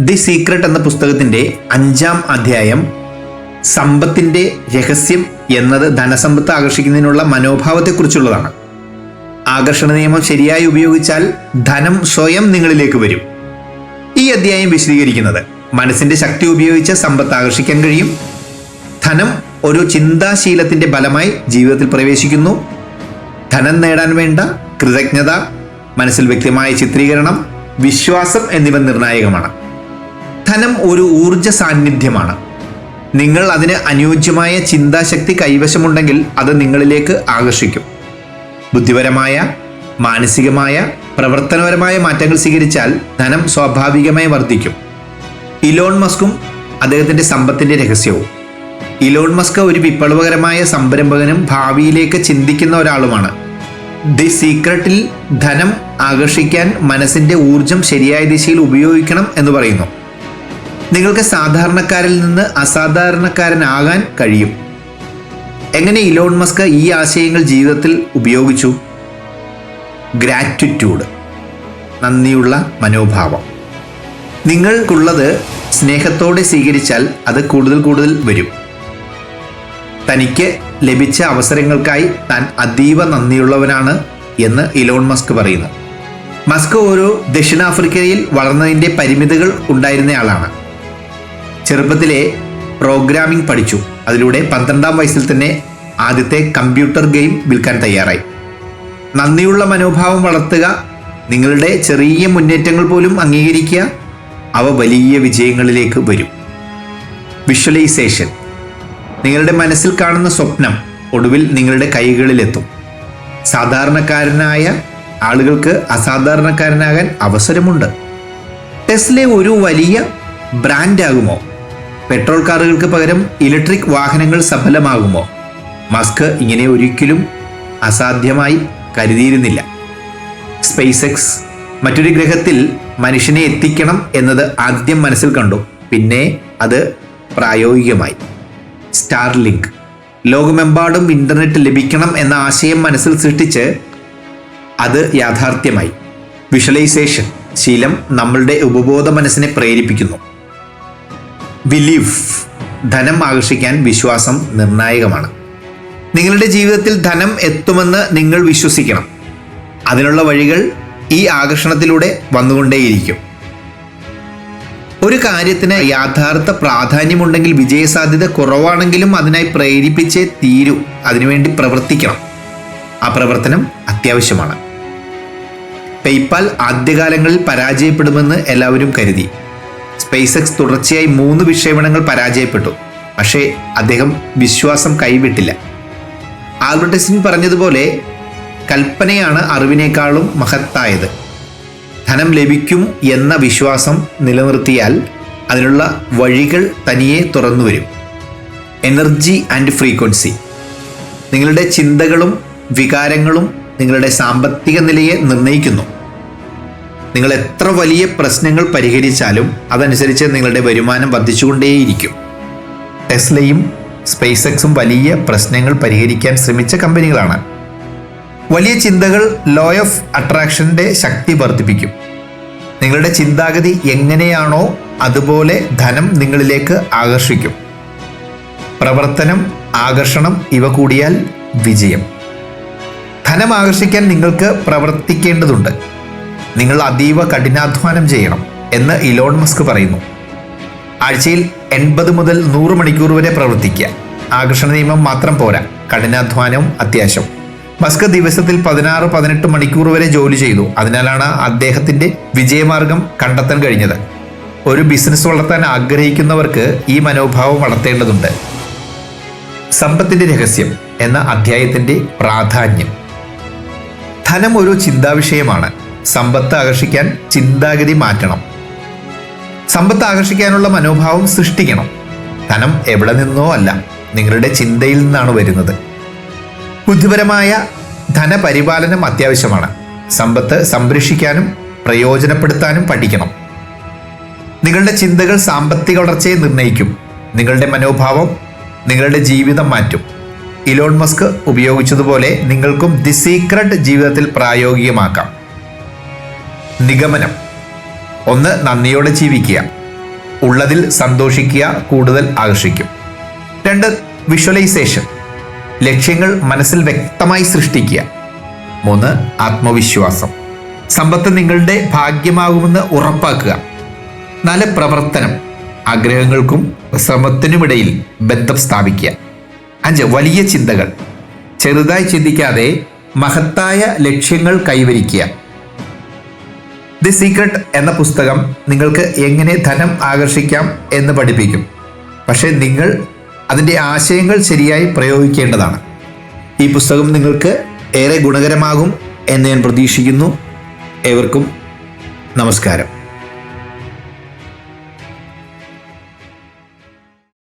The secret എന്ന പുസ്തകത്തിന്റെ അഞ്ചാം അധ്യായം സമ്പത്തിന്റെ രഹസ്യം എന്നത് ധനസമ്പത്ത് ആകർഷിക്കുന്നതിനുള്ള മനോഭാവത്തെക്കുറിച്ചുള്ളതാണ്. ആകർഷണ നിയമം ശരിയായി ഉപയോഗിച്ചാൽ ധനം സ്വയം നിങ്ങളിലേക്ക് വരും. ഈ അധ്യായം വിശദീകരിക്കുന്നത് മനസ്സിന്റെ ശക്തി ഉപയോഗിച്ച് സമ്പത്ത് ആകർഷിക്കാൻ കഴിയും. ധനം ഒരു ചിന്താശീലത്തിന്റെ ഫലമായി ജീവിതത്തിൽ പ്രവേശിക്കുന്നു. ധനം നേടാൻ വേണ്ട കൃതജ്ഞത മനസ്സിൽ വ്യക്തമായ ചിത്രീകരണം വിശ്വാസം എന്നിവ നിർണായകമാണ്. ധനം ഒരു ഊർജ സാന്നിധ്യമാണ്. നിങ്ങൾ അതിന് അനുയോജ്യമായ ചിന്താശക്തി കൈവശമുണ്ടെങ്കിൽ അത് നിങ്ങളിലേക്ക് ആകർഷിക്കും. ബുദ്ധിപരമായ മാനസികമായ പ്രവർത്തനപരമായ മാറ്റങ്ങൾ സ്വീകരിച്ചാൽ ധനം സ്വാഭാവികമായി വർദ്ധിക്കും. ഇലോൺ മസ്കും അദ്ദേഹത്തിന്റെ സമ്പത്തിന്റെ രഹസ്യവും. ഇലോൺ മസ്ക് ഒരു വിപ്ലവകരമായ സംരംഭകനും ഭാവിയിലേക്ക് ചിന്തിക്കുന്ന ഒരാളുമാണ്. ദി സീക്രട്ടിൽ ധനം ആകർഷിക്കാൻ മനസ്സിന്റെ ഊർജം ശരിയായ ദിശയിൽ ഉപയോഗിക്കണം എന്ന് പറയുന്നു. നിങ്ങൾക്ക് സാധാരണക്കാരിൽ നിന്ന് അസാധാരണക്കാരനാകാൻ കഴിയും. എങ്ങനെ ഇലോൺ മസ്ക് ഈ ആശയങ്ങൾ ജീവിതത്തിൽ ഉപയോഗിച്ചു? ഗ്രാറ്റിറ്റ്യൂഡ്. നന്ദിയുള്ള മനോഭാവം. നിങ്ങൾക്കുള്ളത് സ്നേഹത്തോടെ സ്വീകരിച്ചാൽ അത് കൂടുതൽ കൂടുതൽ വരും. തനിക്ക് ലഭിച്ച അവസരങ്ങൾക്കായി താൻ അതീവ നന്ദിയുള്ളവനാണ് എന്ന് ഇലോൺ മസ്ക് പറയുന്നു. മസ്ക് ഒരു ദക്ഷിണാഫ്രിക്കയിൽ വളർന്നതിന്റെ പരിമിതികൾ ഉണ്ടായിരുന്നയാളാണ്. ചെറുപ്പത്തിലെ പ്രോഗ്രാമിംഗ് പഠിച്ചു. അതിലൂടെ പന്ത്രണ്ടാം വയസ്സിൽ തന്നെ ആദ്യത്തെ കമ്പ്യൂട്ടർ ഗെയിം വിൽക്കാൻ തയ്യാറായി. നന്ദിയുള്ള മനോഭാവം വളർത്തുക നിങ്ങളുടെ ചെറിയ മുന്നേറ്റങ്ങൾ പോലും അംഗീകരിക്കുക അവ വലിയ വിജയങ്ങളിലേക്ക് വരും. വിഷ്വലൈസേഷൻ. നിങ്ങളുടെ മനസ്സിൽ കാണുന്ന സ്വപ്നം ഒടുവിൽ നിങ്ങളുടെ കൈകളിലെത്തും. സാധാരണക്കാരനായ ആളുകൾക്ക് അസാധാരണക്കാരനാകാൻ അവസരമുണ്ട്. ടെസ്ലെ ഒരു വലിയ ബ്രാൻഡാകുമോ? പെട്രോൾ കാറുകൾക്ക് പകരം ഇലക്ട്രിക് വാഹനങ്ങൾ സഫലമാകുമോ? മസ്ക് ഇങ്ങനെ ഒരിക്കലും അസാധ്യമായി കരുതിയിരുന്നില്ല. സ്പേസ് എക്സ് മറ്റൊരു ഗ്രഹത്തിൽ മനുഷ്യനെ എത്തിക്കണം എന്നത് ആദ്യം മനസ്സിൽ കണ്ടു. പിന്നെ അത് പ്രായോഗികമായി. സ്റ്റാർലിങ്ക് ലോകമെമ്പാടും ഇന്റർനെറ്റ് ലഭിക്കണം എന്ന ആശയം മനസ്സിൽ സൃഷ്ടിച്ച് അത് യാഥാർത്ഥ്യമായി. വിഷ്വലൈസേഷൻ ശീലം നമ്മളുടെ ഉപബോധ മനസ്സിനെ പ്രേരിപ്പിക്കുന്നു. ബിലീഫ് ധനം ആകർഷിക്കാൻ വിശ്വാസം നിർണായകമാണ്. നിങ്ങളുടെ ജീവിതത്തിൽ ധനം എത്തുമെന്ന് നിങ്ങൾ വിശ്വസിക്കണം. അതിനുള്ള വഴികൾ ഈ ആകർഷണത്തിലൂടെ വന്നുകൊണ്ടേയിരിക്കും. ഒരു കാര്യത്തിന് യാഥാർത്ഥ പ്രാധാന്യമുണ്ടെങ്കിൽ വിജയസാധ്യത കുറവാണെങ്കിലും അതിനായി പ്രേരിപ്പിച്ചേ തീരൂ. അതിനുവേണ്ടി പ്രവർത്തിക്കണം. ആ പ്രവർത്തനം അത്യാവശ്യമാണ്. പേയ്പാൽ ആദ്യകാലങ്ങളിൽ പരാജയപ്പെടുമെന്ന് എല്ലാവരും കരുതി. സ്പേസ് എക്സ് തുടർച്ചയായി മൂന്ന് വിക്ഷേപണങ്ങൾ പരാജയപ്പെട്ടു. പക്ഷേ അദ്ദേഹം വിശ്വാസം കൈവിട്ടില്ല. ആൽബർട്ട് ഐൻസ്റ്റീൻ പറഞ്ഞതുപോലെ കൽപ്പനയാണ് അറിവിനേക്കാളും മഹത്തായത്. ധനം ലഭിക്കും എന്ന വിശ്വാസം നിലനിർത്തിയാൽ അതിനുള്ള വഴികൾ തനിയെ തുറന്നു വരും എനർജി ആൻഡ് ഫ്രീക്വൻസി. നിങ്ങളുടെ ചിന്തകളും വികാരങ്ങളും നിങ്ങളുടെ സാമ്പത്തിക നിലയെ നിർണയിക്കുന്നു. നിങ്ങൾ എത്ര വലിയ പ്രശ്നങ്ങൾ പരിഹരിച്ചാലും അതനുസരിച്ച് നിങ്ങളുടെ വരുമാനം വർദ്ധിച്ചുകൊണ്ടേയിരിക്കും. ടെസ്ലയും സ്പേസ് എക്സും വലിയ പ്രശ്നങ്ങൾ പരിഹരിക്കാൻ ശ്രമിച്ച കമ്പനികളാണ്. വലിയ ചിന്തകൾ ലോ ഓഫ് അട്രാക്ഷന്റെ ശക്തി വർദ്ധിപ്പിക്കും. നിങ്ങളുടെ ചിന്താഗതി എങ്ങനെയാണോ അതുപോലെ ധനം നിങ്ങളിലേക്ക് ആകർഷിക്കും. പ്രവർത്തനം ആകർഷണം ഇവ കൂടിയാൽ വിജയം. ധനം ആകർഷിക്കാൻ നിങ്ങൾക്ക് പ്രവർത്തിക്കേണ്ടതുണ്ട്. നിങ്ങൾ അതീവ കഠിനാധ്വാനം ചെയ്യണം എന്ന് ഇലോൺ മസ്ക് പറയുന്നു. ആഴ്ചയിൽ എൺപത് മുതൽ നൂറ് മണിക്കൂർ വരെ പ്രവർത്തിക്കുക. ആകർഷണ നിയമം മാത്രം പോരാ. കഠിനാധ്വാനവും അത്യാവശ്യം. മസ്ക് ദിവസത്തിൽ പതിനാറ് പതിനെട്ട് മണിക്കൂർ വരെ ജോലി ചെയ്തു. അതിനാലാണ് അദ്ദേഹത്തിന്റെ വിജയമാർഗം കണ്ടെത്താൻ കഴിഞ്ഞത്. ഒരു ബിസിനസ് വളർത്താൻ ആഗ്രഹിക്കുന്നവർക്ക് ഈ മനോഭാവം വളർത്തേണ്ടതുണ്ട്. സമ്പത്തിന്റെ രഹസ്യം എന്ന അധ്യായത്തിന്റെ പ്രാധാന്യം. ധനം ഒരു ചിന്താവിഷയമാണ്. സമ്പത്ത് ആകർഷിക്കാൻ ചിന്താഗതി മാറ്റണം. സമ്പത്ത് ആകർഷിക്കാനുള്ള മനോഭാവം സൃഷ്ടിക്കണം. ധനം എവിടെ നിന്നോ അല്ല നിങ്ങളുടെ ചിന്തയിൽ നിന്നാണ് വരുന്നത്. ബുദ്ധിപരമായ ധനപരിപാലനം അത്യാവശ്യമാണ്. സമ്പത്ത് സംരക്ഷിക്കാനും പ്രയോജനപ്പെടുത്താനും പഠിക്കണം. നിങ്ങളുടെ ചിന്തകൾ സാമ്പത്തിക വളർച്ചയെ നിർണയിക്കും നിങ്ങളുടെ മനോഭാവം നിങ്ങളുടെ ജീവിതം മാറ്റും. ഇലോൺ മസ്ക് ഉപയോഗിച്ചതുപോലെ നിങ്ങൾക്കും ദി സീക്രട്ട് ജീവിതത്തിൽ പ്രായോഗികമാക്കാം. നിഗമനം. ഒന്ന് നന്ദിയോടെ ജീവിക്കുക. ഉള്ളതിൽ സന്തോഷിക്കുക കൂടുതൽ ആകർഷിക്കും. രണ്ട് വിഷ്വലൈസേഷൻ. ലക്ഷ്യങ്ങൾ മനസ്സിൽ വ്യക്തമായി സൃഷ്ടിക്കുക. മൂന്ന് ആത്മവിശ്വാസം. സമ്പത്ത് നിങ്ങളുടെ ഭാഗ്യമാകുമെന്ന് ഉറപ്പാക്കുക. നാല് പ്രവർത്തനം. ആഗ്രഹങ്ങൾക്കും ശ്രമത്തിനുമിടയിൽ ബന്ധം സ്ഥാപിക്കുക. അഞ്ച് വലിയ ചിന്തകൾ. ചെറുതായി ചിന്തിക്കാതെ മഹത്തായ ലക്ഷ്യങ്ങൾ കൈവരിക്കുക. ദി സീക്രട്ട് എന്ന പുസ്തകം നിങ്ങൾക്ക് എങ്ങനെ ധനം ആകർഷിക്കാം എന്ന് പഠിപ്പിക്കും. പക്ഷേ നിങ്ങൾ അതിന്റെ ആശയങ്ങൾ ശരിയായി പ്രയോഗിക്കേണ്ടതാണ്. ഈ പുസ്തകം നിങ്ങൾക്ക് ഏറെ ഗുണകരമാകും എന്ന് ഞാൻ പ്രതീക്ഷിക്കുന്നു. ഏവർക്കും നമസ്കാരം.